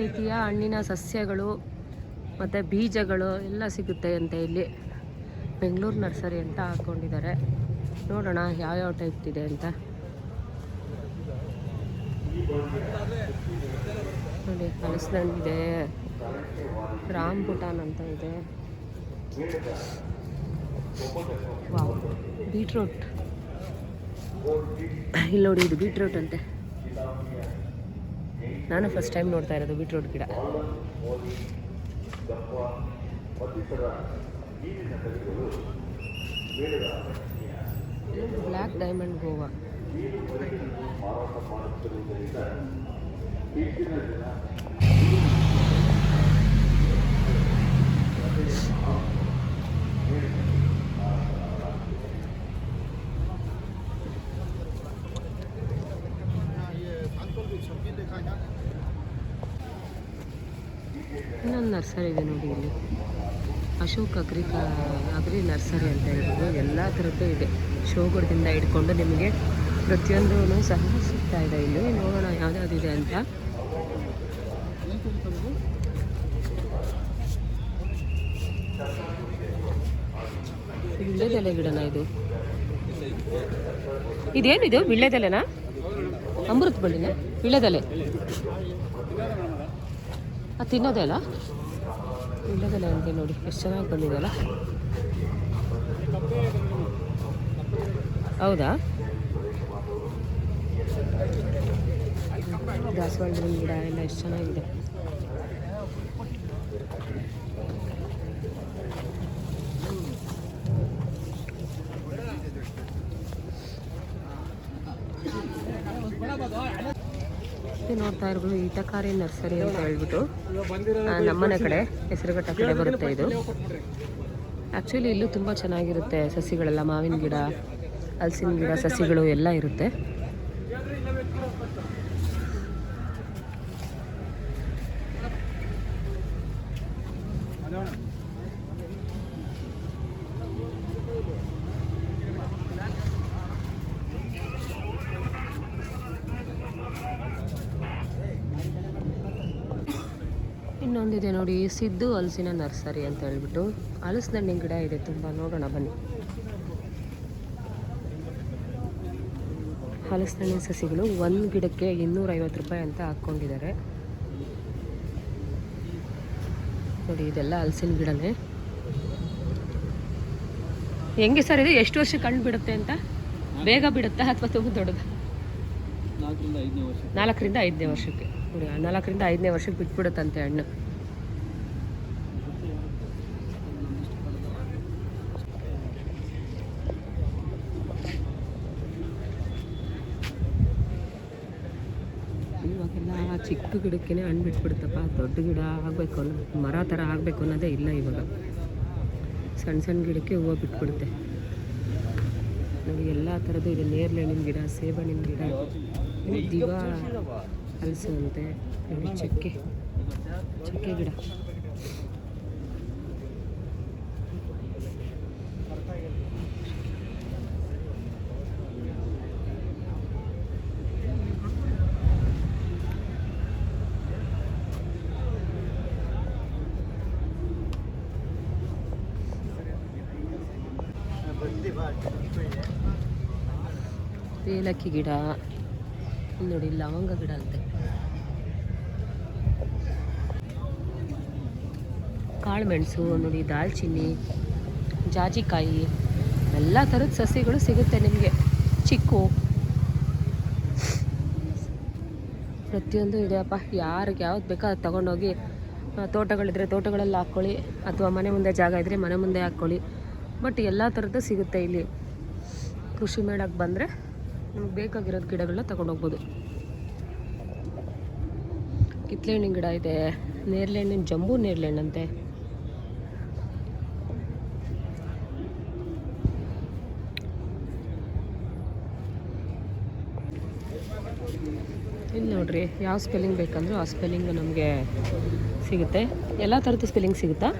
ರೀತಿಯ ಹಣ್ಣಿನ ಸಸ್ಯಗಳು ಮತ್ತು ಬೀಜಗಳು ಎಲ್ಲ ಸಿಗುತ್ತೆ ಅಂತ ಇಲ್ಲಿ. ಬೆಂಗಳೂರು ನರ್ಸರಿ ಅಂತ ಹಾಕ್ಕೊಂಡಿದ್ದಾರೆ ನೋಡೋಣ ಯಾವ್ಯಾವ ಟೈಪ್ ಇದೆ ಅಂತ. ನೋಡಿ ಹಲಸಿನಣ್ಣು ಇದೆ ರಾಂಬುಟಾನ್ ಅಂತ ಇದೆ. Wow, beetroot. ಇಲ್ಲಿ ನೋಡಿ, ಇದು ಬೀಟ್ರೂಟ್ ಅಂತೆ. ನಾನು ಫಸ್ಟ್ ಟೈಮ್ ನೋಡ್ತಾ ಇರೋದು ಬೀಟ್ರೂಟ್ ಗಿಡ. Black diamond Goa. ಇನ್ನೊಂದು ನರ್ಸರಿ ಇದೆ ನೋಡಿ ಇಲ್ಲಿ. ಅಶೋಕ್ ಅಗ್ರಿ ಅಗ್ರಿ ನರ್ಸರಿ ಅಂತ ಹೇಳ್ಬೋದು. ಎಲ್ಲ ಥರದ್ದು ಇದೆ. ಶೋಗುಡದಿಂದ ಹಿಡ್ಕೊಂಡು ನಿಮಗೆ ಪ್ರತಿಯೊಂದೂ ಸಹ ಸಿಗ್ತಾ ಇದೆ ಇಲ್ಲಿ. ನೋಡೋಣ ಇದೆ ಅಂತ. ವಿಳ್ಳೆದೆಲೆ ಗಿಡನ ಇದು. ಇದೇನಿದು ವಿಳ್ಳೆದೆಲೆನಾ? ಅಮೃತ ಬಳ್ಳಿನ? ವಿಳ್ಳೆದೆಲೆ. ಅದು ತಿನ್ನೋದೇ ಅಲ್ಲ? ವಿಳ್ಳೆದೆಲೆ ಅಂತೆ ನೋಡಿ ಎಷ್ಟು ಚೆನ್ನಾಗಿ ಬಂದಿದೆ ಅಲ್ಲ ಹೌದಾ? ದಾಸವಾಳದ ಗಿಡ ಎಲ್ಲ ಎಷ್ಟು ಚೆನ್ನಾಗಿದೆ. ನೋಡ್ತಾ ಇರ್ಬೋದು ಈಟಕಾರಿ ನರ್ಸರಿ ಅಂತ ಹೇಳ್ಬಿಟ್ಟು ನಮ್ಮನೆ ಕಡೆ, ಹೆಸರುಘಟ್ಟ ಕಡೆ ಬರುತ್ತೆ ಇದು. ಆ್ಯಕ್ಚುಲಿ ಇಲ್ಲೂ ತುಂಬ ಚೆನ್ನಾಗಿರುತ್ತೆ ಸಸಿಗಳೆಲ್ಲ, ಮಾವಿನ ಗಿಡ, ಹಲಸಿನ ಗಿಡ, ಸಸಿಗಳು ಎಲ್ಲ ಇರುತ್ತೆ. ಇನ್ನೊಂದಿದೆ ನೋಡಿ ಸಿದ್ದು ಹಲಸಿನ ನರ್ಸರಿ ಅಂತ ಹೇಳ್ಬಿಟ್ಟು. ಹಲಸಿನಣ್ಣಿನ ಗಿಡ ಇದೆ ತುಂಬ ನೋಡೋಣ ಬನ್ನಿ. ಹಲಸಿನಣ್ಣಿನ ಸಸಿಗಳು ಒಂದು ಗಿಡಕ್ಕೆ ಇನ್ನೂರೈವತ್ತು ರೂಪಾಯಿ ಅಂತ ಹಾಕ್ಕೊಂಡಿದ್ದಾರೆ. ನೋಡಿ ಇದೆಲ್ಲ ಹಲಸಿನ ಗಿಡನೇ. ಹೆಂಗೆ ಸರ್ ಇದು? ಎಷ್ಟು ವರ್ಷ ಕಣ್ಣು ಬಿಡುತ್ತೆ ಅಂತ? ಬೇಗ ಬಿಡುತ್ತಾ ಅಥವಾ ತುಂಬ ದೊಡ್ಡದಾ? ನಾಲ್ಕರಿಂದ ಐದನೇ ವರ್ಷ ನಾಲ್ಕರಿಂದ ಐದನೇ ವರ್ಷಕ್ಕೆ. ನೋಡಿ ನಾಲ್ಕರಿಂದ ಐದನೇ ವರ್ಷಕ್ಕೆ ಬಿಟ್ಬಿಡುತ್ತಂತೆ ಹಣ್ಣು ಇವಾಗೆಲ್ಲ ಚಿಕ್ಕ ಗಿಡಕ್ಕೆ ಹಣ್ಣು ಬಿಟ್ಬಿಡುತ್ತಪ್ಪ. ದೊಡ್ಡ ಗಿಡ ಆಗಬೇಕು ಅನ್ನೋ ಮರ ಥರ ಆಗಬೇಕು ಅನ್ನೋದೇ ಇಲ್ಲ ಇವಾಗ. ಸಣ್ಣ ಸಣ್ಣ ಗಿಡಕ್ಕೆ ಹೂವು ಬಿಟ್ಬಿಡುತ್ತೆ. ನಮಗೆ ಎಲ್ಲ ಥರದ್ದು ಇದೆ. ನೇರಳೆಹಣ್ಣಿನ ಗಿಡ, ಸೇಬಣ್ಣಿನ ಗಿಡ ದಿವ ಹಲಸು ಅಂತೆ ಚಕ್ಕೆ ಚಕ್ಕೆ ಗಿಡ. ಏಲಕ್ಕಿ ಗಿಡ, ನೋಡಿ ಲವಂಗ ಗಿಡ ಅಂತೆ. ಕಾಳುಮೆಣಸು, ನೋಡಿ ದಾಲ್ಚಿನ್ನಿ, ಜಾಜಿಕಾಯಿ, ಎಲ್ಲ ಥರದ ಸಸಿಗಳು ಸಿಗುತ್ತೆ ನಿಮಗೆ. ಚಿಕ್ಕು. ಪ್ರತಿಯೊಂದು ಇದೆಯಪ್ಪ. ಯಾರಿಗೆ ಯಾವ್ದು ಬೇಕೋ ಅದು ತೊಗೊಂಡೋಗಿ ತೋಟಗಳಿದ್ರೆ ತೋಟಗಳಲ್ಲಿ ಹಾಕ್ಕೊಳ್ಳಿ, ಅಥವಾ ಮನೆ ಮುಂದೆ ಜಾಗ ಇದ್ದರೆ ಮನೆ ಮುಂದೆ ಹಾಕ್ಕೊಳ್ಳಿ. ಬಟ್ ಎಲ್ಲ ಥರದ್ದು ಸಿಗುತ್ತೆ ಇಲ್ಲಿ. ಕೃಷಿ ಮೇಳಕ್ಕೆ ಬಂದರೆ ನಮ್ಗೆ ಬೇಕಾಗಿರೋದು ಗಿಡಗಳನ್ನ ತೊಗೊಂಡೋಗ್ಬೋದು. ಕಿತ್ಲೆ ಹಣ್ಣಿನ ಗಿಡ ಇದೆ ನೇರಳೆ ಹಣ್ಣಿನ ಜಂಬೂ ನೇರಳೆ ಹಣ್ಣಂತೆ ಇಲ್ಲಿ ನೋಡ್ರಿ, ಯಾವ ಸ್ಪೆಲ್ಲಿಂಗ್ ಬೇಕಂದ್ರೂ ಆ ಸ್ಪೆಲ್ಲಿಂಗ್ ನಮಗೆ ಸಿಗುತ್ತೆ. ಎಲ್ಲ ಥರದ ಸ್ಪೆಲ್ಲಿಂಗ್ ಸಿಗುತ್ತಾ?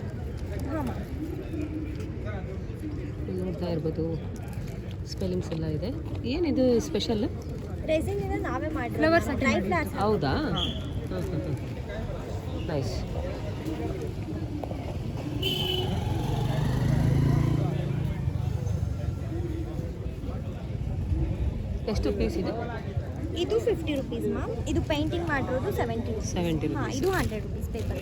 ಇರ್ಬೋದು ಸ್ಪೆಲ್ಲಿಂಗ್ಸ್ ಎಲ್ಲ ಇದೆ. ಏನಿದು ಸ್ಪೆಷಲ್ ಹೌದಾ ಹಾಂ ಹಾಂ ಹಾಂ. ನೈಸ್ ಎಷ್ಟು ಪೀಸ್ ಇದೆ? ಇದು ಫಿಫ್ಟಿ ರುಪೀಸ್ ಮ್ಯಾಮ್ ಇದು ಪೇಂಟಿಂಗ್ ಮಾಡಿರೋದು ಸೆವೆಂಟಿ ಸೆವೆಂಟಿ ಹಾಂ ಇದು ಹಂಡ್ರೆಡ್ ರುಪೀಸ್ ಪೇಪರ್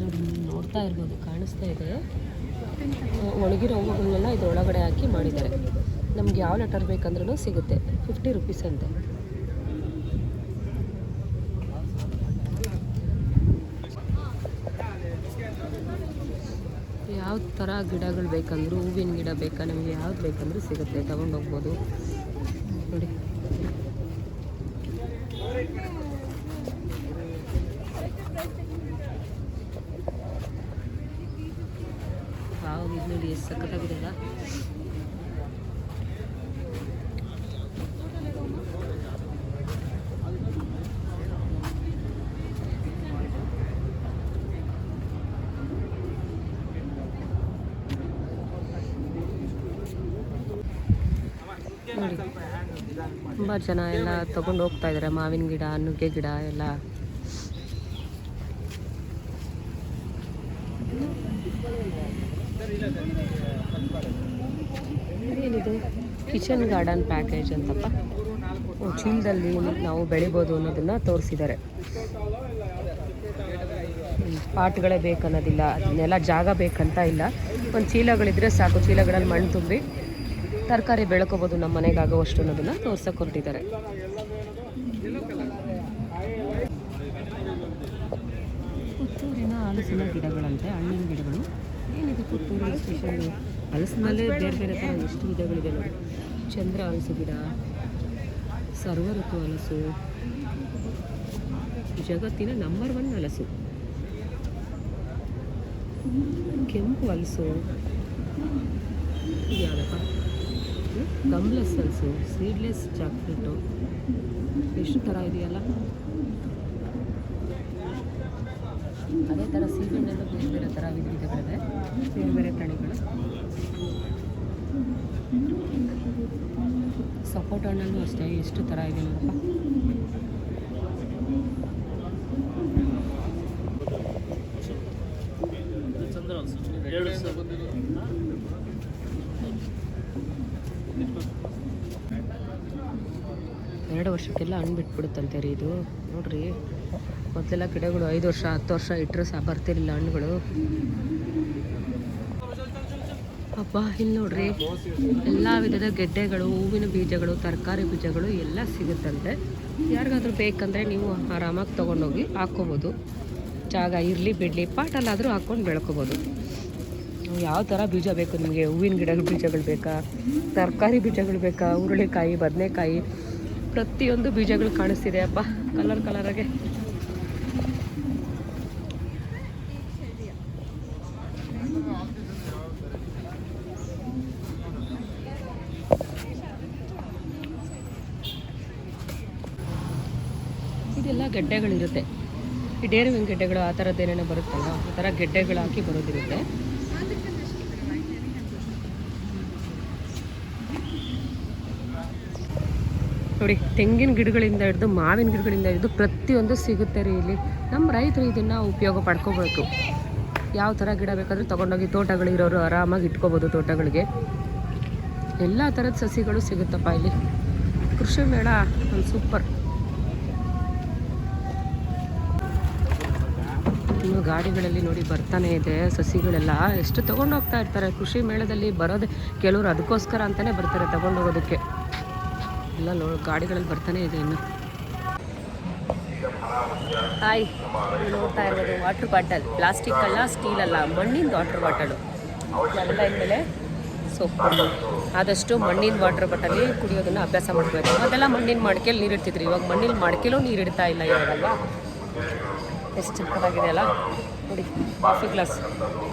ನೋಡಿ ನೋಡ್ತಾ ಇರ್ಬೋದು ಕಾಣಿಸ್ತಾ ಇದೆ. ಒಣಗಿರೋ ಹೂವುಗಳನ್ನೆಲ್ಲ ಒಳಗಡೆ ಹಾಕಿ ಮಾಡಿದ್ದಾರೆ. ನಮ್ಗೆ ಯಾವ ಲೆಟರ್ ಬೇಕಂದ್ರೂ ಸಿಗುತ್ತೆ. ಫಿಫ್ಟಿ ರುಪೀಸ್ ಅಂತೆ. ಯಾವ ಥರ ಗಿಡಗಳು ಬೇಕಂದ್ರೂ, ಹೂವಿನ ಗಿಡ ಬೇಕಾ, ನಮಗೆ ಯಾವ್ದು ಬೇಕಂದ್ರೂ ಸಿಗುತ್ತೆ. ತಗೊಂಡು ಹೋಗ್ಬೋದು ನೋಡಿ ವಾವ್ ಇದು ನೋಡಿ ಎಷ್ಟು ಸಖತ್ತಾಗಿದೆ ತುಂಬ ಜನ ಎಲ್ಲ ತಗೊಂಡು ಹೋಗ್ತಾ ಇದ್ದಾರೆ ಮಾವಿನ ಗಿಡ ನುಗ್ಗೆ ಗಿಡ ಎಲ್ಲ ಏನಿದು ಕಿಚನ್ ಗಾರ್ಡನ್ ಪ್ಯಾಕೇಜ್ ಅಂತಪ್ಪ. ಚೀಲದಲ್ಲಿ ನಾವು ಬೆಳಿಬೋದು ಅನ್ನೋದನ್ನ ತೋರಿಸಿದ್ದಾರೆ. ಪಾಟ್ಗಳೇ ಬೇಕನ್ನೋದಿಲ್ಲ, ಅದನ್ನೆಲ್ಲ ಜಾಗ ಬೇಕಂತ ಇಲ್ಲ. ಒಂದು ಚೀಲಗಳಿದ್ರೆ ಸಾಕು, ಚೀಲಗಳಲ್ಲಿ ಮಣ್ಣು ತುಂಬಿ ತರಕಾರಿ ಬೆಳ್ಕೋಬೋದು ನಮ್ಮ ಮನೆಗಾಗುವಷ್ಟು ಅನ್ನೋದನ್ನ ತೋರ್ಸಕ್ಕೆ ಹೊರಟಿದ್ದಾರೆ. ಪುತ್ತೂರಿನ ಹಲಸಿನ ಗಿಡಗಳಂತೆ ಹಣ್ಣಿನ ಗಿಡಗಳು. ಏನಿದೆ ಪುತ್ತೂರಿನ ಸ್ಪೆಷಲ್? ಹಲಸಿನಲ್ಲೇ ಬೇರೆ ಬೇರೆ ಥರ ಎಷ್ಟು ವಿಧಗಳಿದೆ ನೋಡಿ. ಚಂದ್ರ ಹಲಸು ಗಿಡ, ಸರ್ವ ಋತು ಹಲಸು ಜಗತ್ತಿನ ನಂಬರ್ ಒನ್ ಹಲಸು ಕೆಂಪು ಹಲಸು ಯಾವುದಪ್ಪ? ಗಮ್ಲೆಸ್ ಹಲಸು ಸೀಡ್ಲೆಸ್ ಚಾಕ್ಲೇಟು ಎಷ್ಟು ಥರ ಇದೆಯಲ್ಲ? ಅದೇ ಥರ ಸೀಬೆಹಣ್ಣಲ್ಲೂ ಬೇರೆ ಬೇರೆ ಥರ ವಿಧ ವಿಧಗಳಿದೆ. ಬೇರೆ ಬೇರೆ ತಳಿಗಳು ಸಪೋಟ ಹಣ್ಣಲ್ಲೂ ಅಷ್ಟೇ ಎಷ್ಟು ಥರ ಇದೆ ನೋಡಪ್ಪ. ಎರಡು ವರ್ಷಕ್ಕೆಲ್ಲ ಹಣ್ಣು ಬಿಟ್ಬಿಡುತ್ತಂತೆ ರೀ ಇದು. ನೋಡ್ರಿ, ಮೊದಲೆಲ್ಲ ಗಿಡಗಳು ಐದು ವರ್ಷ, ಹತ್ತು ವರ್ಷ ಇಟ್ಟರೆ ಸಹ ಬರ್ತಿರಲಿಲ್ಲ ಹಣ್ಣುಗಳು. ಅಪ್ಪ ಇಲ್ಲಿ ನೋಡ್ರಿ. ಎಲ್ಲ ವಿಧದ ಗೆಡ್ಡೆಗಳು, ಹೂವಿನ ಬೀಜಗಳು, ತರಕಾರಿ ಬೀಜಗಳು ಎಲ್ಲ ಸಿಗುತ್ತಂತೆ. ಯಾರಿಗಾದ್ರೂ ಬೇಕಂದ್ರೆ ನೀವು ಆರಾಮಾಗಿ ತಗೊಂಡೋಗಿ ಹಾಕ್ಕೋಬೋದು. ಜಾಗ ಇರಲಿ ಬಿಡಲಿ, ಪಾಟಲ್ಲಾದರೂ ಹಾಕ್ಕೊಂಡು ಬೆಳ್ಕೊಬೋದು. ಯಾವ ಥರ ಬೀಜ ಬೇಕು ನಿಮಗೆ? ಹೂವಿನ ಗಿಡಗಳ ಬೀಜಗಳು ಬೇಕಾ? ತರಕಾರಿ ಬೀಜಗಳು ಬೇಕಾ? ಹುರುಳಿಕಾಯಿ, ಬದನೆಕಾಯಿ, ಪ್ರತಿಯೊಂದು ಬೀಜಗಳು ಕಾಣಿಸ್ತಿದೆ. ಅಪ್ಪ ಕಲರ್ ಕಲರಾಗೆ ಇದೆಲ್ಲ ಗೆಡ್ಡೆಗಳಿರುತ್ತೆ. ಈ ಡೇರಿ ಗೆಡ್ಡೆಗಳು ಆ ಥರದ್ದು ಏನೇನೋ ಬರುತ್ತಲ್ಲ, ಆ ಥರ ಗೆಡ್ಡೆಗಳು ಹಾಕಿ ಬರೋದಿರುತ್ತೆ. ನೋಡಿ, ತೆಂಗಿನ ಗಿಡಗಳಿಂದ ಹಿಡಿದು ಮಾವಿನ ಗಿಡಗಳಿಂದ ಹಿಡಿದು ಪ್ರತಿಯೊಂದು ಸಿಗುತ್ತೆ ರೀ ಇಲ್ಲಿ. ನಮ್ಮ ರೈತರು ಇದನ್ನು ಉಪಯೋಗ ಪಡ್ಕೋಬೇಕು. ಯಾವ ಥರ ಗಿಡ ಬೇಕಾದರೂ ತೊಗೊಂಡೋಗಿ ತೋಟಗಳಿರೋರು ಆರಾಮಾಗಿ ಇಟ್ಕೋಬೋದು ತೋಟಗಳಿಗೆ. ಎಲ್ಲ ಥರದ ಸಸಿಗಳು ಸಿಗುತ್ತಪ್ಪ ಇಲ್ಲಿ. ಕೃಷಿ ಮೇಳ, ಒಂದು ಸೂಪರ್ ಗಾಡಿಗಳಲ್ಲಿ ನೋಡಿ ಬರ್ತಾನೆ ಇದೆ, ಸಸಿಗಳೆಲ್ಲ. ಎಷ್ಟು ತಗೊಂಡು ಹೋಗ್ತಾ ಇರ್ತಾರೆ, ಕೃಷಿ ಮೇಳದಲ್ಲಿ ಬರೋದೇ ಕೆಲವರು ಅದಕ್ಕೋಸ್ಕರ ಅಂತಾನೆ ಬರ್ತಾರೆ ತಗೊಂಡು ಹೋಗೋದಕ್ಕೆ ಎಲ್ಲ ನೋ ಗಾಡಿಗಳಲ್ಲಿ ಬರ್ತಾನೆ ಇದೆ ಇನ್ನು. ಹಾಯ್ ನೋಡ್ತಾ ಇರ್ಬೋದು ವಾಟರ್ ಬಾಟಲ್ ಪ್ಲಾಸ್ಟಿಕ್ ಅಲ್ಲ ಸ್ಟೀಲ್ ಅಲ್ಲ ಮಣ್ಣಿನ ವಾಟರ್ ಬಾಟಲು ಎಲ್ಲ ಮೇಲೆ ಸೊಪ್ಪು ಆದಷ್ಟು ಮಣ್ಣಿನ ವಾಟರ್ ಬಾಟಲಿ ಕುಡಿಯೋದನ್ನು ಅಭ್ಯಾಸ ಮಾಡಬೇಕು ಅದೆಲ್ಲ ಮಣ್ಣಿನ ಮಡಿಕೆಲಿ ನೀರು ಇಡ್ತಿದ್ರು ಇವಾಗ ಮಣ್ಣಿನ ಮಡಿಕೆಲೂ ನೀರು ಇಡ್ತಾ ಇಲ್ಲ ಇವಾಗಲ್ವಾ ಎಷ್ಟು ಚಿಕ್ಕದಾಗಿದೆ ಅಲ್ಲ ನೋಡಿ, ಕಾಫಿ ಗ್ಲಾಸ್.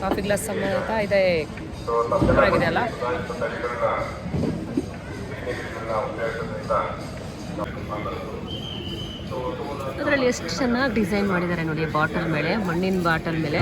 ಕಾಫಿ ಗ್ಲಾಸ್ ಸಮೇತ ಇದೆ. ಸೂಪರಾಗಿದೆ ಅಲ್ಲ ಅದರಲ್ಲಿ ಎಷ್ಟು ಚೆನ್ನಾಗಿ ಡಿಸೈನ್ ಮಾಡಿದ್ದಾರೆ ನೋಡಿ, ಬಾಟಲ್ ಮೇಲೆ, ಮಣ್ಣಿನ ಬಾಟಲ್ ಮೇಲೆ.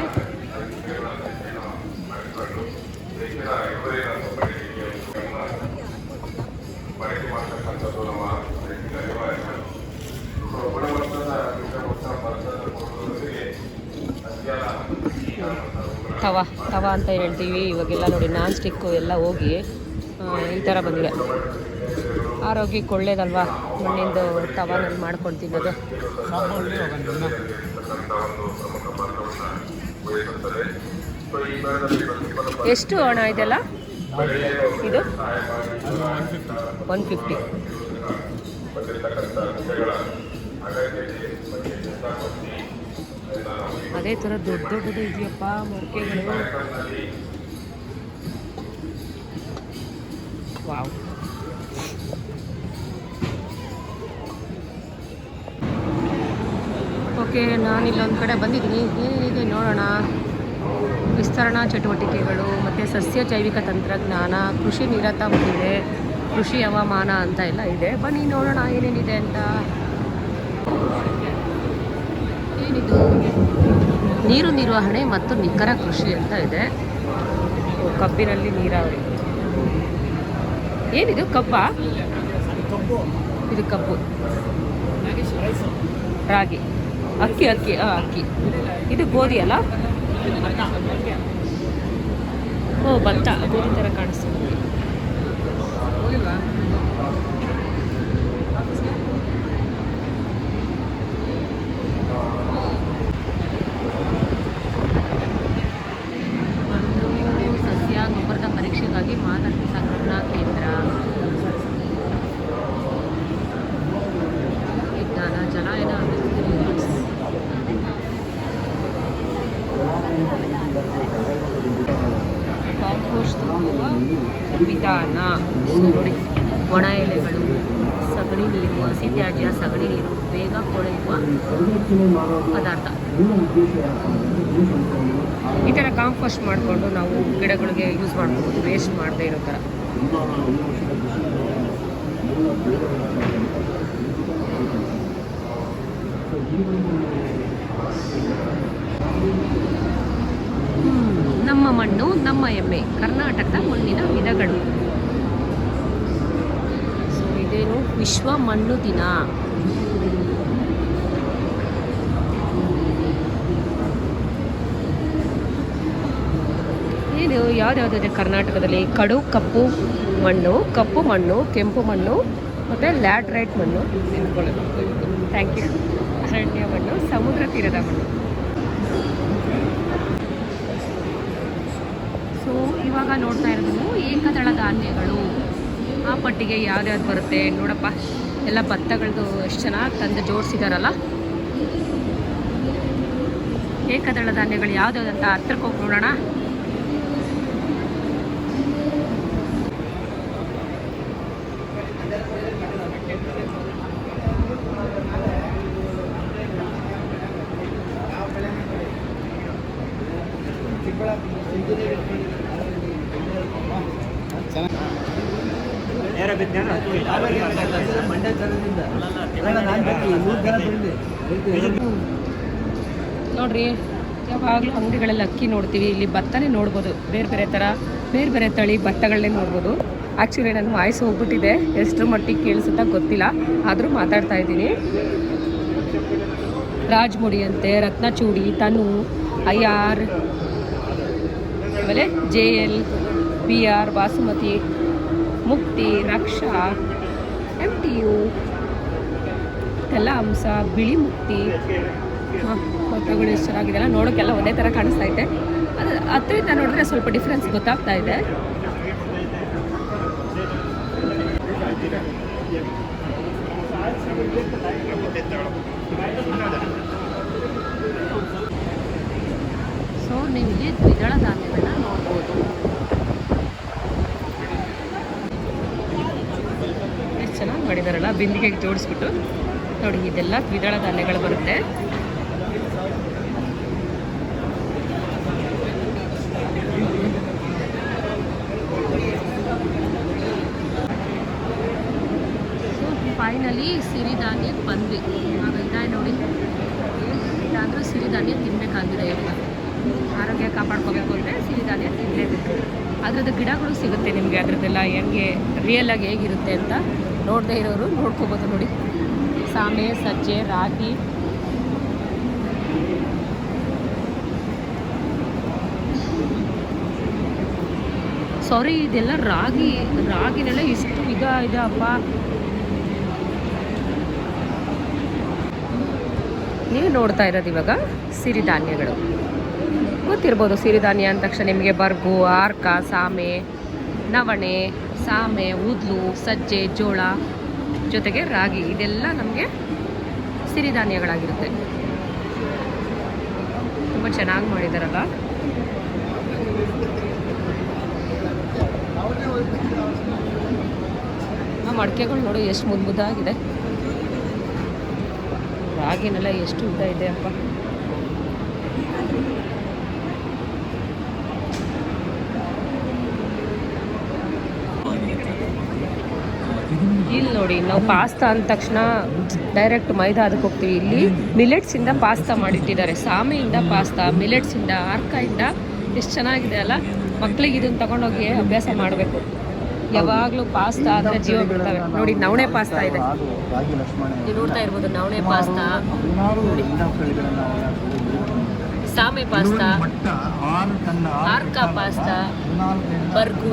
ತವ, ತವಾ ಅಂತ ಹೇಳ್ತೀವಿ. ಇವಾಗೆಲ್ಲ ನೋಡಿ ನಾನ್ ಸ್ಟಿಕ್ಕು ಎಲ್ಲ ಹೋಗಿ ಈ ಥರ ಬಂದಿದೆ. ಆರೋಗ್ಯಕ್ಕೆ ಒಳ್ಳೇದಲ್ವಾ? ಮಣ್ಣಿಂದು ತವಾನಲ್ಲಿ ಮಾಡ್ಕೊಂಡು ತಿನ್ನೋದು. ಎಷ್ಟು ಹಣ ಇದೆಲ್ಲ? ಇದು? One fifty. ಅದೇ ಥರ ದೊಡ್ಡ ದೊಡ್ಡದು ಇದೆಯಪ್ಪ ಮೊಳಕೆಗಳು ವಾವ್. ಓಕೆ, ನಾನು ಇಲ್ಲೊಂದು ಕಡೆ ಬಂದಿದ್ದೀನಿ. ಏನೇನಿದೆ ನೋಡೋಣ. ವಿಸ್ತರಣಾ ಚಟುವಟಿಕೆಗಳು ಮತ್ತು ಸಸ್ಯ ಜೈವಿಕ ತಂತ್ರಜ್ಞಾನ, ಕೃಷಿ ನಿರತ ಮಹಿಳೆ, ಕೃಷಿ ಹವಾಮಾನ ಅಂತ ಎಲ್ಲ ಇದೆ. ಬನ್ನಿ ನೋಡೋಣ ಏನೇನಿದೆ ಅಂತ. ಏನಿದು? ನೀರು ನಿರ್ವಹಣೆ ಮತ್ತು ನಿಖರ ಕೃಷಿ ಅಂತ ಇದೆ. ಕಬ್ಬಿನಲ್ಲಿ ನೀರಾವರಿ. ಏನಿದು ಕಬ್ಬ? ಇದು ಕಬ್ಬು. ರಾಗಿ. ಅಕ್ಕಿ ಅಕ್ಕಿ ಹಾಂ ಅಕ್ಕಿ. ಇದು ಗೋಧಿ ಅಲ್ಲ? ಓ, ಭತ್ತ. ಗೋಧಿ ಥರ ಕಾಣಿಸ್ತದೆ ಮಣ್ಣು ಸಸ್ಯ ಗೊಬ್ಬರದ ಮಾದರಿ ಸಂಗ್ರಹಣಾ ಕೇಂದ್ರ. ವಿಜ್ಞಾನ ಜಲಾಯನ ಕಾಂಪೋಸ್ಟ್ ತುಂಬುವ ವಿಧಾನ. ನೋಡಿ, ಒಣ ಎಲೆಗಳು, ಸಗಣಿ ನೀರು ಹಸಿ ತ್ಯಾಜ್ಯ ಸಗಣಿ ನೀರು, ಬೇಗ ಕೊಳೆಯುವ ಪದಾರ್ಥ. ಕಾಂಪೋಸ್ಟ್ ಮಾಡಿಕೊಂಡು ನಾವು ಗಿಡಗಳಿಗೆ ಯೂಸ್ ಮಾಡ್ಕೋಬೋದು ವೇಸ್ಟ್ ಮಾಡದೇ ಇರೋ ಥರ. ನಮ್ಮ ಮಣ್ಣು, ನಮ್ಮ ಎಮ್ಮೆ, ಕರ್ನಾಟಕದ ಮಣ್ಣಿನ ವಿಧಗಳು. ಸೊ ಇದೇನು ವಿಶ್ವ ಮಣ್ಣು ದಿನ. ಏನು ಯಾವ್ದ್ಯಾವ್ದಿದೆ ಕರ್ನಾಟಕದಲ್ಲಿ? ಕಡು, ಕಪ್ಪು ಮಣ್ಣು ಕಪ್ಪು ಮಣ್ಣು, ಕೆಂಪು ಮಣ್ಣು, ಮತ್ತು ಲ್ಯಾಟ್ರೈಟ್ ಮಣ್ಣು. ಥ್ಯಾಂಕ್ ಯು ಅರಣ್ಯ ಮಣ್ಣು, ಸಮುದ್ರ ತೀರದ ಮಣ್ಣು. ಸೊ ಇವಾಗ ನೋಡ್ತಾ ಇರೋದು ಏಕದಳ ಧಾನ್ಯಗಳು. ಆ ಪಟ್ಟಿಗೆ ಯಾವ್ದ್ಯಾವ್ದು ಬರುತ್ತೆ ನೋಡಪ್ಪ. ಎಲ್ಲ ಭತ್ತಗಳದ್ದು ಎಷ್ಟು ಚೆನ್ನಾಗಿ ತಂದು ಜೋಡಿಸಿದಾರಲ್ಲ. ಏಕದಳ ಧಾನ್ಯಗಳು ಯಾವ್ದು ಅಂತ ಹತ್ರಕ್ಕೆ ಹೋಗಿ ನೋಡೋಣ. ನೋಡ್ರಿ, ಯಾವಾಗಲೂ ಅಂಗಡಿಗಳಲ್ಲಿ ಅಕ್ಕಿ ನೋಡ್ತೀವಿ, ಇಲ್ಲಿ ಭತ್ತನೇ ನೋಡ್ಬೋದು. ಬೇರೆ ಬೇರೆ ಥರ ಬೇರೆ ಬೇರೆ ತಳಿ ಭತ್ತಗಳನ್ನೇ ನೋಡ್ಬೋದು. ಆ್ಯಕ್ಚುಲಿ ನನ್ನ ವಾಯ್ಸ್ ಹೋಗ್ಬಿಟ್ಟಿದೆ. ಎಷ್ಟರ ಮಟ್ಟಿಗೆ ಕೇಳಿಸುತ್ತಾ ಗೊತ್ತಿಲ್ಲ. ಆದರೂ ಮಾತಾಡ್ತಾ ಇದ್ದೀನಿ. ರಾಜ್ಮುಡಿಯಂತೆ, ರತ್ನಚೂಡಿ, ತನು, ಐ ಆರ್, ಆಮೇಲೆ J L, B R, basmati, Mukti, Raksha M T U ಎಲ್ಲ ಅಂಶ ಬಿಳಿ ಮುಕ್ತಿ. ಭತ್ತಗಳು ಎಷ್ಟು ಚೆನ್ನಾಗಿದೆ ನೋಡೋಕ್ಕೆಲ್ಲ ಒಂದೇ ಥರ ಕಾಣಿಸ್ತಾ ಇದೆ ಅದು ಹತ್ತಿರದಿಂದ ನೋಡಿದ್ರೆ ಸ್ವಲ್ಪ ಡಿಫ್ರೆನ್ಸ್ ಗೊತ್ತಾಗ್ತಾ ಇದೆ. ಸೊ ನಿಮಗೆ ದ್ವಿದಳ ಧಾನ್ಯಗಳನ್ನ ನೋಡ್ಬೋದು. ಎಷ್ಟು ಚೆನ್ನಾಗಿ ಮಾಡಿದಾರಲ್ಲ, ಬಿಂದಿಗೆಗೆ ಜೋಡಿಸ್ಬಿಟ್ಟು. ನೋಡಿ, ಇದೆಲ್ಲ ದ್ವಿದಳ ಧಾನ್ಯಗಳು ಬರುತ್ತೆ ಸೊ ಫೈನಲಿ ಸಿರಿಧಾನ್ಯಕ್ಕೆ ಬಂದ್ವಿ ಆಗ ಇದೆ ನೋಡಿ ಇಲ್ಲಾಂದ್ರೂ ಸಿರಿಧಾನ್ಯ ತಿನ್ನಬೇಕಾಗಿದೆ ಇವಾಗ ಆರೋಗ್ಯ ಕಾಪಾಡ್ಕೋಬೇಕು ಅಂದರೆ ಸಿರಿಧಾನ್ಯ ತಿನ್ನಲೇಬೇಕು ಅದ್ರದ್ದು ಗಿಡಗಳು ಸಿಗುತ್ತೆ ನಿಮಗೆ, ಅದ್ರದ್ದೆಲ್ಲ ಹೆಂಗೆ ರಿಯಲ್ ಆಗಿ ಹೇಗಿರುತ್ತೆ ಅಂತ ನೋಡದೇ ಇರೋರು ನೋಡ್ಕೋಬೋದು ನೋಡಿ. ಸಾಮೆ, ಸಜ್ಜೆ, ರಾಗಿ. ಸಾರಿ ಇದೆಲ್ಲ ರಾಗಿ, ರಾಗಿನೆಲ್ಲ ಇಷ್ಟು ಇದ ಇದೆ ಅಪ್ಪ ನೀವು ನೋಡ್ತಾ ಇರೋದು ಇವಾಗ ಸಿರಿಧಾನ್ಯಗಳು ಗೊತ್ತಿರ್ಬೋದು ಸಿರಿಧಾನ್ಯ ಅಂದ ತಕ್ಷಣ ನಿಮಗೆ ಬರ್ಗು, ಆರ್ಕ, ಸಾಮೆ, ನವಣೆ, ಸಾಮೆ, ಉದ್ಲು, ಸಜ್ಜೆ, ಜೋಳ ಜೊತೆಗೆ ರಾಗಿ. ಇದೆಲ್ಲ ನಮಗೆ ಸಿರಿಧಾನ್ಯಗಳಾಗಿರುತ್ತೆ ತುಂಬ ಚೆನ್ನಾಗಿ ಮಾಡಿದಾರಲ್ಲ. ಆ ಮಡಕೆಗಳು ನೋಡು, ಎಷ್ಟು ಮುದ್ದು ಮುದ್ದಾಗಿದೆ ರಾಗಿನೆಲ್ಲ ಎಷ್ಟು ಉದ್ದ ಇದೆ ಅಪ್ಪ? ಇಲ್ಲಿ ನೋಡಿ, ನಾವು ಪಾಸ್ತಾ ಅಂದ ತಕ್ಷಣ ಡೈರೆಕ್ಟ್ ಮೈದಾ ಅದಕ್ಕೆ ಹೋಗ್ತೀವಿ. ಇಲ್ಲಿ ಮಿಲೆಟ್ಸಿಂದ ಪಾಸ್ತಾ ಮಾಡಿಟ್ಟಿದ್ದಾರೆ. ಸಾಮೆಯಿಂದ ಪಾಸ್ತಾ ಮಿಲೆಟ್ಸಿಂದ ಇಂದ ಎಷ್ಟು ಚೆನ್ನಾಗಿದೆ ಅಲ್ಲ? ಮಕ್ಕಳಿಗೆ ಇದನ್ನ ತಗೊಂಡೋಗಿ ಅಭ್ಯಾಸ ಮಾಡಬೇಕು. ಯಾವಾಗಲೂ ಪಾಸ್ತಾ ಅಂದರೆ ಜೀವ ಬಿಡ್ತವೆ. ನೋಡಿ ನವಣೆ ಪಾಸ್ತಾ ಇದೆ. ನೀವು ನೋಡ್ತಾ ಇರ್ಬೋದು ನವಣೆ ಪಾಸ್ತಾ. ನೋಡಿ ಸಾಮೆ ಪಾಸ್ತಾ. ಆರ್ಕ ಪಾಸ್ತಾ. ಬರ್ಗು.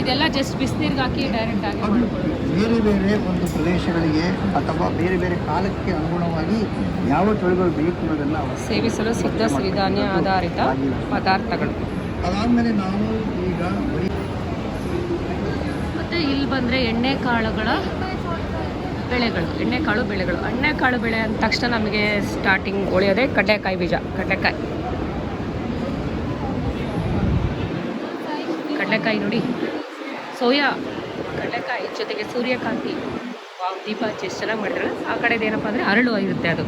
ಇದೆಲ್ಲ ಜಸ್ಟ್ ಬಿಸಿನೀರಿಗೆ ಹಾಕಿ ಡೈರೆಕ್ಟ್ ಆಗಿ ಬೇರೆ ಬೇರೆ ಒಂದು ಪ್ರದೇಶಗಳಿಗೆ ಅಥವಾ ಬೇರೆ ಬೇರೆ ಕಾಲಕ್ಕೆ ಅನುಗುಣವಾಗಿ ಯಾವ ತೊಳೆಗಳು ಬೇಕು ಅವರು ಸೇವಿಸಲು ಸಿದ್ಧ ಸಿರಿಧಾನ್ಯ ಆಧಾರಿತ ಪದಾರ್ಥಗಳು. ಅದಾದ್ಮೇಲೆ ನಾವು ಈಗ ಮತ್ತೆ ಮತ್ತು ಇಲ್ಲಿ ಬಂದರೆ ಎಣ್ಣೆಕಾಳುಗಳ ಬೆಳೆಗಳು ಎಣ್ಣೆಕಾಳು ಬೆಳೆಗಳು. ಎಣ್ಣೆಕಾಳು ಬೆಳೆ ಅಂದ ತಕ್ಷಣ ನಮಗೆ ಸ್ಟಾರ್ಟಿಂಗ್ ಉಳಿಯೋದೆ ಕಡ್ಲೆಕಾಯಿ ಬೀಜ ಕಡ್ಲೆಕಾಯಿ. ಕಡಲೆಕಾಯಿ ನೋಡಿ. ಸೋಯಾ, ಕಡಲೆಕಾಯಿ ಜೊತೆಗೆ ಸೂರ್ಯಕಾಂತಿ. ವಾವ್, ದೀಪ ಹಚ್ಚಿ ಎಷ್ಟು ಚೆನ್ನಾಗಿ ಮಾಡಿದ್ರಲ್ಲ. ಆ ಕಡೆದು ಏನಪ್ಪ ಅಂದರೆ ಅರಳು ಆಗಿರುತ್ತೆ ಅದು.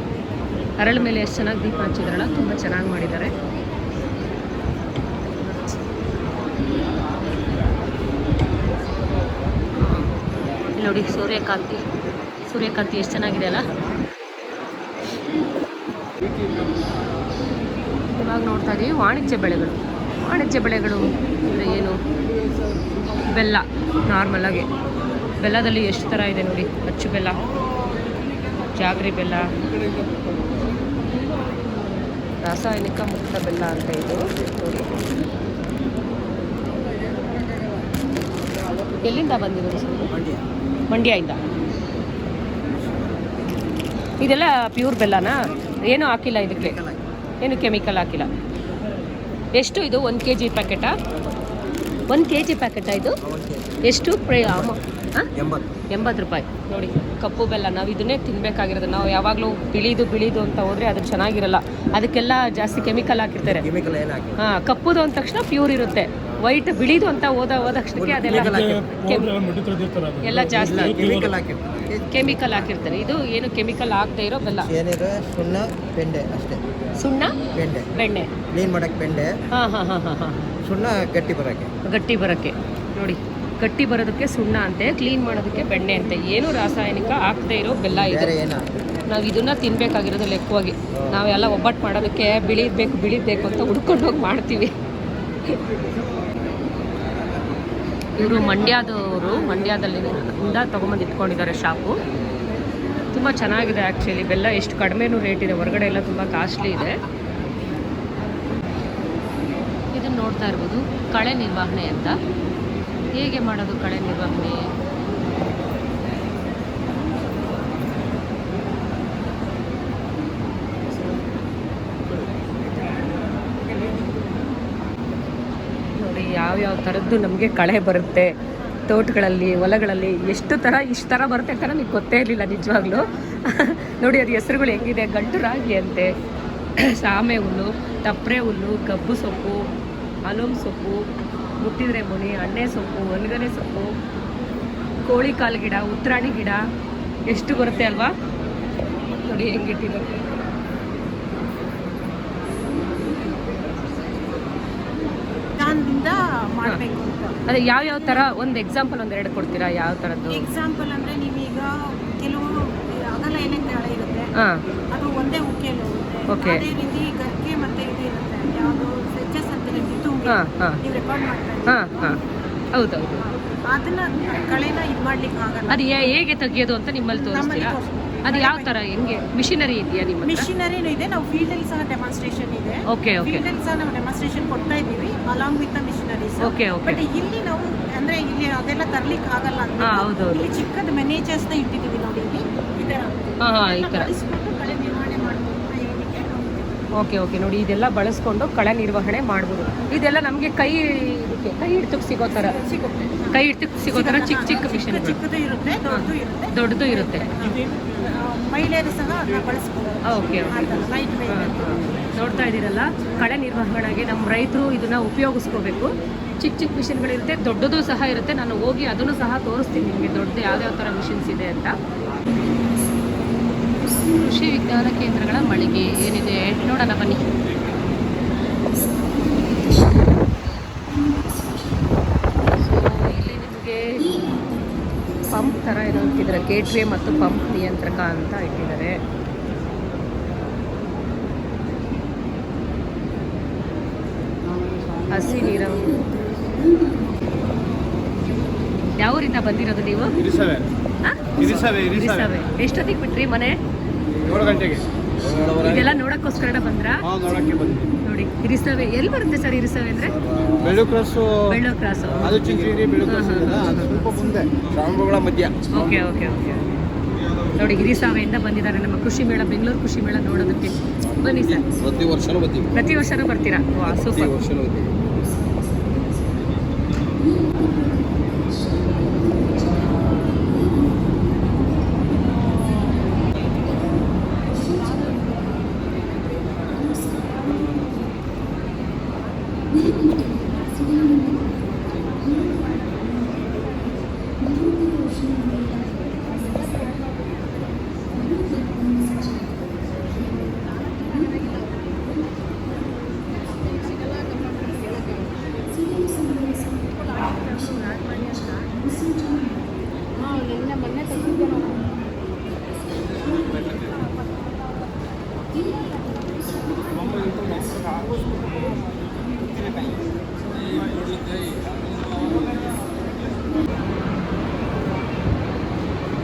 ಅರಳು ಮೇಲೆ ಎಷ್ಟು ಚೆನ್ನಾಗಿ ದೀಪ ಹಚ್ಚಿದ್ರಲ್ಲ, ತುಂಬ ಚೆನ್ನಾಗಿ ಮಾಡಿದ್ದಾರೆ. ನೋಡಿ ಸೂರ್ಯಕಾಂತಿ. ಸೂರ್ಯಕಾಂತಿ ಎಷ್ಟು ಚೆನ್ನಾಗಿದೆ ಅಲ್ಲ. ಇವಾಗ ನೋಡ್ತಾ ಇದ್ದೀವಿ ವಾಣಿಜ್ಯ ಬೆಳೆಗಳು. ವಾಣಿಜ್ಯ ಬೆಳೆಗಳು ಅಂದರೆ ಏನು? ಬೆಲ್ಲ ನಾರ್ಮಲಾಗಿ ಬೆಲ್ಲದಲ್ಲಿ ಎಷ್ಟು ಥರ ಇದೆ ನೋಡಿ, ಅಚ್ಚು ಬೆಲ್ಲ, ಜಾಗ್ರಿ ಬೆಲ್ಲ. ರಾಸಾಯನಿಕ ಮುಕ್ತ ಬೆಲ್ಲ ಅಂತ ಇದು. ನೋಡಿ. ಎಲ್ಲಿಂದ ಬಂದಿರೋದು ಮಂಡ್ಯದಿಂದ. ಇದೆಲ್ಲ ಪ್ಯೂರ್ ಬೆಲ್ಲನಾ? ಏನೂ ಹಾಕಿಲ್ಲ ಇದಕ್ಕೆ. ಏನು ಕೆಮಿಕಲ್ ಹಾಕಿಲ್ಲ. ಎಷ್ಟು ಇದು? ಒಂದು ಕೆ ಜಿ ಪ್ಯಾಕೆಟಾ ಒಂದು ಕೆ ಜಿ ಪ್ಯಾಕೆಟಾ ಇದು? ಎಷ್ಟು? ಪ್ರೇ ಎಂಬತ್ತು. ಎಂಬತ್ತು ರೂಪಾಯಿ. ನೋಡಿ ಕಪ್ಪು ಬೆಲ್ಲ ನಾವು ಇದನ್ನೇ ತಿನ್ಬೇಕಾಗಿರೋದು. ನಾವು ಯಾವಾಗಲೂ ಬಿಳಿದು ಬಿಳಿದು ಅಂತ ಹೋದರೆ ಅದು ಚೆನ್ನಾಗಿರಲ್ಲ. ಅದಕ್ಕೆಲ್ಲ ಜಾಸ್ತಿ ಕೆಮಿಕಲ್ ಹಾಕಿರ್ತಾರೆ. ಕೆಮಿಕಲ್ ಏನು ಹಾಕಿ ಹಾಂ ಕಪ್ಪುದು ಅಂದ ತಕ್ಷಣ ಪ್ಯೂರ್ ಇರುತ್ತೆ. ವೈಟ್ ಬಿಳಿದು ಅಂತ ಹೋದ ಹೋದ ತಕ್ಷಣಕ್ಕೆ ಅದೆಲ್ಲ ಎಲ್ಲ ಜಾಸ್ತಿ ಕೆಮಿಕಲ್ ಹಾಕಿ ಕೆಮಿಕಲ್ ಹಾಕಿರ್ತಾರೆ. ಇದು ಏನು ಕೆಮಿಕಲ್ ಆಗದೆ ಇರೋ ಬೆಲ್ಲ? ಏನಿದೆ? ಸುಣ್ಣ ಬೆಂಡೆ ಅಷ್ಟೇ. ಸುಣ್ಣ ಬೆಂಡೆ. ಬೆಣ್ಣೆ. ಕ್ಲೀನ್ ಮಾಡಕ್ಕೆ ಪೆಂಡೆ ಹಾಂ ಹಾಂ ಹಾಂ ಹಾಂ ಹಾಂ. ಸುಣ್ಣ ಗಟ್ಟಿ ಬರೋಕ್ಕೆ. ಗಟ್ಟಿ ಬರೋಕ್ಕೆ. ನೋಡಿ ಗಟ್ಟಿ ಬರೋದಕ್ಕೆ ಸುಣ್ಣ ಅಂತೆ ಕ್ಲೀನ್ ಮಾಡೋದಕ್ಕೆ ಬೆಣ್ಣೆ ಅಂತೆ. ಏನು ರಾಸಾಯನಿಕ ಹಾಕದೇ ಇರೋ ಬೆಲ್ಲ ಇದೆ. ನಾವು ಇದನ್ನ ತಿನ್ಬೇಕಾಗಿರೋದು ಲೆಕ್ಕವಾಗಿ. ನಾವೆಲ್ಲ ಒಬ್ಬಟ್ಟು ಮಾಡೋದಕ್ಕೆ ಬಿಳಿದ್ ಬೇಕು ಬಿಳಿದ್ ಬೇಕು ಅಂತ ಹುಡ್ಕೊಂಡು ಹೋಗಿ ಮಾಡ್ತೀವಿ. ಇವರು ಮಂಡ್ಯದವರು ಮಂಡ್ಯದಲ್ಲಿ ಇಂದ ತೊಗೊಂಬಂದು ಇಟ್ಕೊಂಡಿದ್ದಾರೆ ಶಾಪು. ತುಂಬ ಚೆನ್ನಾಗಿದೆ ಆ್ಯಕ್ಚುಲಿ ಬೆಲ್ಲ ಎಷ್ಟು ಕಡಿಮೆನೂ ರೇಟ್ ಇದೆ. ಹೊರಗಡೆ ಎಲ್ಲ ತುಂಬ ಕಾಸ್ಟ್ಲಿ ಇದೆ ಇದನ್ನು ನೋಡ್ತಾ ಇರ್ಬೋದು. ಕಳೆ ನಿರ್ವಹಣೆ ಅಂತ. ಹೇಗೆ ಮಾಡೋದು ಕಳೆ ನಿರ್ವಹಣೆ? ನೋಡಿ, ಯಾವ್ಯಾವ ಥರದ್ದು ನಮಗೆ ಕಳೆ ಬರುತ್ತೆ? ತೋಟಗಳಲ್ಲಿ, ಹೊಲಗಳಲ್ಲಿ ಎಷ್ಟು ಥರ ಇಷ್ಟು ಥರ ಬರುತ್ತೆ ಅಂತ ನನಗೆ ಗೊತ್ತೇ ಇರಲಿಲ್ಲ ನಿಜವಾಗ್ಲೂ. ನೋಡಿ, ಅದು ಹೆಸರುಗಳು ಹೆಂಗಿದೆ? ಗಂಟು ರಾಗಿ ಅಂತೆ. ಸಾಮೆ ಹುಲ್ಲು ತಪ್ಪರೆ ಹುಲ್ಲು, ಕಬ್ಬು ಸೊಪ್ಪು. ಅಲೋಮ್ ಸೊಪ್ಪು ಮುಟ್ಟಿದ್ರೆ ಮುನಿ ಅಣ್ಣೆ ಸೊಪ್ಪು ಒಣಗನೆ ಸೊಪ್ಪು ಕೋಳಿ ಕಾಲು ಗಿಡ ಉತ್ತರಾಣಿ ಗಿಡ ಎಷ್ಟು ಬರುತ್ತೆ ಅಲ್ವಾ? ನೋಡಿ ಹೆಂಗಿಟ್ಟಿದೆ ಅದೇ ಮಾಡಬೇಕು ಅದೇ ಯಾವ್ಯಾವ ಥರ ಒಂದು ಎಕ್ಸಾಂಪಲ್ ಒಂದೆರಡು ಕೊಡ್ತೀರಾ ಯಾವ ತರದ್ದು? ಎಕ್ಸಾಂಪಲ್ ಅಂದ್ರೆ ನೀವೀಗ ಕೆಲವು ಅಗಲ ಏನೇನು ಇರುತ್ತೆ ಅದು ಒಂದೇ ಉಕ್ಕೆಯಲ್ಲಿ ಓಕೆ Okay. ಅದೇ ರೀತಿ ಗರ್ಕೆ ಮತ್ತೆ ಇದು ಇರುತ್ತೆ ಯಾವುದು ಸೆಚ್ಚಸ್ ಅಂತ ನಿಮ್ಗೆ ತುಂಗಿ ಹಾಂ ಹಾಂ. ಹಾಂ ಹಾಂ. ಹೌದೌದು ಅದನ್ನ ಕಳೆನ ಇದು ಮಾಡ್ಲಿಕ್ಕೆ ಆಗಲ್ಲ. ಅದು ಹೇಗೆ ತೆಗಿಯೋದು ಅಂತ ನಿಮ್ಮಲ್ಲಿ ತೋರಿಸ್ತೀರಾ? ಅದು ಯಾವ ತರ ಹೆಂಗೆ? ಮಿಷಿನರಿ ಇದೆಯಾ ನಿಮ್ಮ ಮಿಷಿನರಿನೂ ಇದೆ. ನಾವು ಫೀಲ್ಡಲ್ಲಿ ಸಹ ಡೆಮಾನ್ಸ್ಟ್ರೇಷನ್ ಇದೆ. ಓಕೆ ಓಕೆ ಫೀಲ್ಡಲ್ಲಿ ಸಹ ನಾವು ಡೆಮಾನ್ಸ್ಟ್ರೇಷನ್ ಕೊಡ್ತಾ ಇದ್ದೀವಿ along with the machineries okay okay but ಇಲ್ಲಿ ನಾವು ಅಂದ್ರೆ ಇಲ್ಲಿ ಅದೆಲ್ಲ ತರ್ಲಿಕ್ಕೆ ಆಗಲ್ಲ ಅಂತ ಹೌದು. ಇಲ್ಲಿ ಚಿಕ್ಕದ ಮೆನೇಜರ್ಸ್ನ ಇಟ್ಟಿದ್ದೀವಿ ನೋಡಿ ಇಲ್ಲಿ. ತರ. ಹಾ ಹಾಂ ಈ ಇದೆಲ್ಲ ಥರ ಬಳಸ್ಕೊಂಡು ಕಳೆ ನಿರ್ವಹಣೆ ಮಾಡ್ಬೋದು ಅಂತ ಹೇಳಿಕ್ಕೆ ನಾವು ಓಕೆ ಓಕೆ ನೋಡಿ ಇದೆಲ್ಲ ಬಳಸ್ಕೊಂಡು ಕಳೆ ನಿರ್ವಹಣೆ ಮಾಡ್ಬೋದು. ಇದೆಲ್ಲ ನಮಗೆ ಕೈ ಇದಕ್ಕೆ ಕೈ ಹಿಡ್ತಕ್ಕೆ ಸಿಗೋ ಥರ ಕೈ ಹಿಡ್ತಕ್ಕೆ ಸಿಗೋ ಥರ ಚಿಕ್ಕ ಚಿಕ್ಕ ಮಿಷಿನ್ ಚಿಕ್ಕದು ಇರುತ್ತೆ ದೊಡ್ಡದು ಇರುತ್ತೆ. ಮಹಿಳೆಯರು ಸಹ ಓಕೆ ನೋಡ್ತಾ ಇದ್ದೀರಲ್ಲ ಕಳೆ ನಿರ್ವಹಣೆಗೆ ನಮ್ಮ ರೈತರು ಇದನ್ನ ಉಪಯೋಗಿಸ್ಕೋಬೇಕು. ಚಿಕ್ಕ ಚಿಕ್ಕ ಮಿಷಿನ್ಗಳಿರುತ್ತೆ ದೊಡ್ಡದು ಸಹ ಇರುತ್ತೆ. ನಾನು ಹೋಗಿ ಅದನ್ನು ಸಹ ತೋರಿಸ್ತೀನಿ ನಿಮಗೆ ದೊಡ್ಡದು ಯಾವ್ಯಾವ ಥರ ಮಿಷಿನ್ಸ್ ಇದೆ ಅಂತ. ಕೃಷಿ ವಿಜ್ಞಾನ ಕೇಂದ್ರಗಳ ಮಳಿಗೆ ಏನಿದೆ? ನೋಡೋಣ ಬನ್ನಿ. ಇಲ್ಲಿ ನಿಮಗೆ ಪಂಪ್ ಥರ ಏನೋ ಇಟ್ಟಿದ್ದಾರೆ ಗೇಟ್ವೇ ಮತ್ತು ಪಂಪ್ ನಿಯಂತ್ರಕ ಅಂತ ಇಟ್ಟಿದ್ದಾರೆ. ಹಸಿ ನೀರು. ಯಾವ ಊರಿಂದ ಬಂದಿರೋದು ನೀವು. ಎಷ್ಟೊತ್ತಿಗೆ ಬಿಟ್ರಿ ಮನೆ? ಏಳು ಗಂಟೆಗೆ. ಇದೆಲ್ಲ ನೋಡಕ್ಕೋಸ್ಕರ ಬಂದ್ರಾ? ಹಾ ನೋಡಕ್ಕೆ ಬಂದ್ವಿ. ನೋಡಿ ಇರಿಸವೆ ಎಲ್ಲಿ ಬರುತ್ತೆ ಸರ್ ಇರಿಸವೆ ಅಂದ್ರೆ? ಬೆಳ್ಳು ಕ್ರಾಸು. ಬೆಳ್ಳೋ ಕ್ರಾಸ್. ಅದು ಚಿಂಚೇರಿ ಬೆಳ್ಳು ಕ್ರಾಸ್. ಅದು ಸ್ವಲ್ಪ ಮುಂದೆ ರಾಮಗಳ ಮಧ್ಯ. ಓಕೆ ಓಕೆ ಓಕೆ ನೋಡಿ ಹಿರಿಸಾವೆಯಿಂದ ಬಂದಿದ್ದಾರೆ ನಮ್ಮ ಕೃಷಿ ಮೇಳ ಬೆಂಗಳೂರು ಕೃಷಿ ಮೇಳ ನೋಡೋದಕ್ಕೆ. ಬನ್ನಿ ಸರ್. ಪ್ರತಿ ವರ್ಷನೂ ಬರ್ತೀವಿ. ಪ್ರತಿ ವರ್ಷನೂ ಬರ್ತೀರಾ? ಸೂಪರ್. ವರ್ಷನೂ ಬರ್ತೀವಿ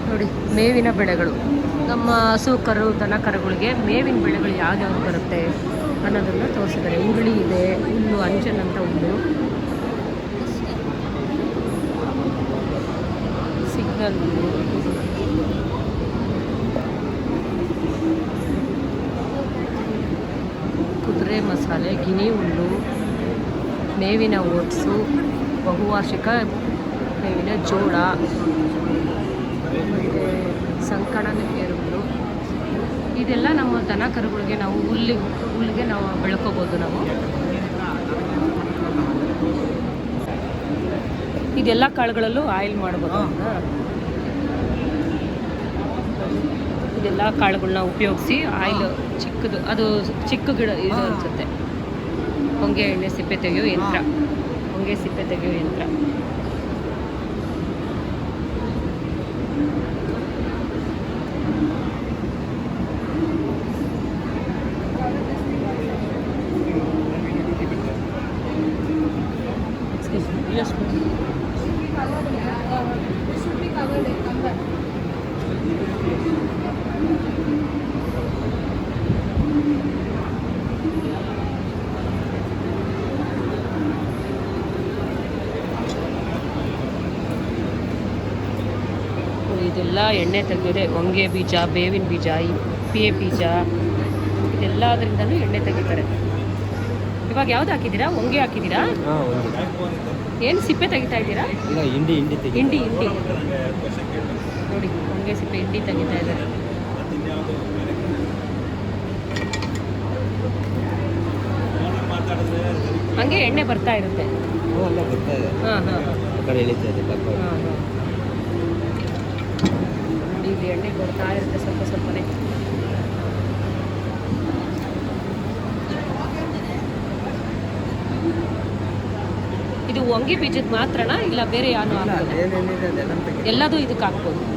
ನೋಡಿ ಮೇವಿನ ಬೆಳೆಗಳು. ನಮ್ಮ ಹಸು ಕರು ದನ ಕರುಗಳಿಗೆ ಮೇವಿನ ಬೆಳೆಗಳು ಯಾವ್ಯಾವ್ದು ಬರುತ್ತೆ ಅನ್ನೋದನ್ನು ತೋರಿಸಿದ್ದಾರೆ. ಉರುಳಿ ಇದೆ, ಹುಲ್ಲು, ಅಂಜನ್ ಅಂತ ಹುಲ್ಲು ಸಿಗ್ನಲ್ ಕುದುರೆ ಮಸಾಲೆ ಗಿನಿ ಹುಲ್ಲು, ಮೇವಿನ ಓಟ್ಸು, ಬಹುವಾರ್ಷಿಕ ಮೇವಿನ ಜೋಳ. ಸಂಕಣನ ಕೇರುಗಳು ಇದೆಲ್ಲ ನಮ್ಮ ದನ ಕರುಗಳಿಗೆ ನಾವು ಹುಲ್ಲಿ ಹುಲ್ಲಿಗೆ ನಾವು ಬೆಳ್ಕೋಬೋದು ನಾವು. ಇದೆಲ್ಲ ಕಾಳುಗಳಲ್ಲೂ ಆಯಿಲ್ ಮಾಡ್ಬೋದು? ಇದೆಲ್ಲ ಕಾಳುಗಳನ್ನ ಉಪಯೋಗಿಸಿ ಆಯಿಲ್ ಚಿಕ್ಕದು, ಅದು ಚಿಕ್ಕ ಗಿಡ ಇದು ಅನ್ಸುತ್ತೆ. ಹೊಂಗೆ ಎಣ್ಣೆ ಸಿಪ್ಪೆ ತೆಗೆಯೋ ಯಂತ್ರ. ಹೊಂಗೆ ಸಿಪ್ಪೆ ತೆಗೆಯೋ ಯಂತ್ರ. ಎಣ್ಣೆ ತೆಗೆದಿದೆ ಹೊಂಗೆ ಬೀಜ ಬೇವಿನ ಬೀಜ ಪಿಯೆ ಬೀಜ ಇದೆಲ್ಲದರಿಂದಲೂ ಎಣ್ಣೆ ತೆಗಿತಾರೆ. ಇವಾಗ ಯಾವ್ದು ಹಾಕಿದ್ದೀರಾ? ಹೊಂಗೆ ಹಾಕಿದ್ದೀರಾ? ಏನು ಸಿಪ್ಪೆ ತೆಗಿತಾ ಇದ್ದೀರಾ? ಹಿಂಡಿ ಹಿಂಡಿ ಹಿಂಡಿ ನೋಡಿ ಹೊಂಗೆ ಸಿಪ್ಪೆ ಹಿಂಡಿ ತೆಗಿತಾ ಇದ್ದಾರೆ. ಹಂಗೆ ಎಣ್ಣೆ ಬರ್ತಾ ಇರುತ್ತೆ. ಹಾಂ ಹಾಂ ಹಾಂ ಆ ಕಡೆ ಇಳಿತಾ ಇದೆ ಕಪ್ಪ ಹಾಂ ಹಾಂ ನೋಡಿ ಇಲ್ಲಿ ಎಣ್ಣೆ ಕೊಡ್ತಾ ಇರುತ್ತೆ ಸ್ವಲ್ಪ ಸ್ವಲ್ಪನೇ. ಇದು ಒಂಗಿ ಬೀಜದ ಮಾತ್ರನಾ ಇಲ್ಲ ಬೇರೆ ಯಾರು ಎಲ್ಲದೂ ಇದಕ್ಕೆ ಹಾಕ್ಬೋದು.